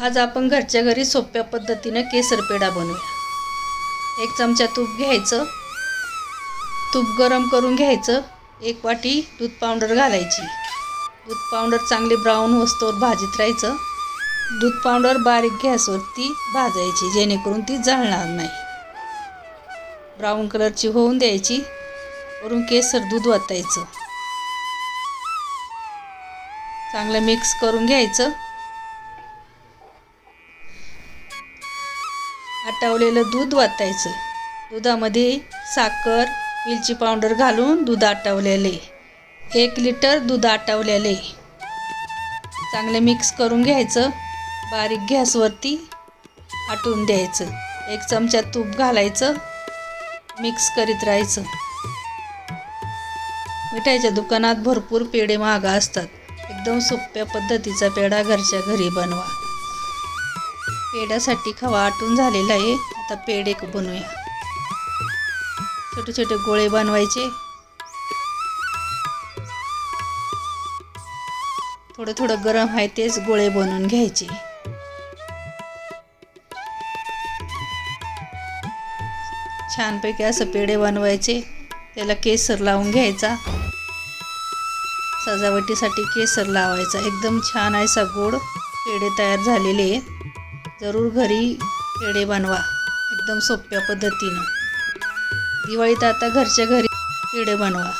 आज आपण घरच्या घरी सोप्या पद्धतीनं केसर पेढा बनवूया एक चमचा तूप घ्यायचं. तूप गरम करून घ्यायचं. एक वाटी दूध पावडर घालायची. दूध पावडर चांगली ब्राऊन होस्तोवर भाजीत राहायचं. दूध पावडर बारीक गॅसवरती भाजायची जेणेकरून ती जळणार नाही. ब्राऊन कलरची होऊन द्यायची. वरून केसर दूध वाटायचं चांगलं मिक्स करून घ्यायचं. आटवलेलं दूध वाटायचं दुधामध्ये साखर वेलची पावडर घालून दूध आटवलेले. एक लिटर दूध आटवलेले. चांगले मिक्स करून घ्यायचं. बारीक गॅसवरती आटून द्यायचं. एक चमचा तूप घालायचं. मिक्स करीत राहायचं. मिठाईच्या दुकानात भरपूर पेढे महाग असतात. एकदम सोप्या पद्धतीचा पेढा घरच्या घरी बनवा. पेढ्यासाठी खवा आटून झालेला आहे. आता पेढे बनवूया. छोटे छोटे गोळे बनवायचे. थोडं थोडं गरम आहे तेच गोळे बनवून घ्यायचे. छानपैकी असं पेढे बनवायचे. त्याला केसर लावून घ्यायचा. सजावटीसाठी केसर लावायचा. एकदम छान असा गोड पेढे तयार झालेले आहेत. जरूर घरी पेढे बनवा. एकदम सोप्या पद्धतीनं. दिवाळीत आता घरच्या घरी पेढे बनवा.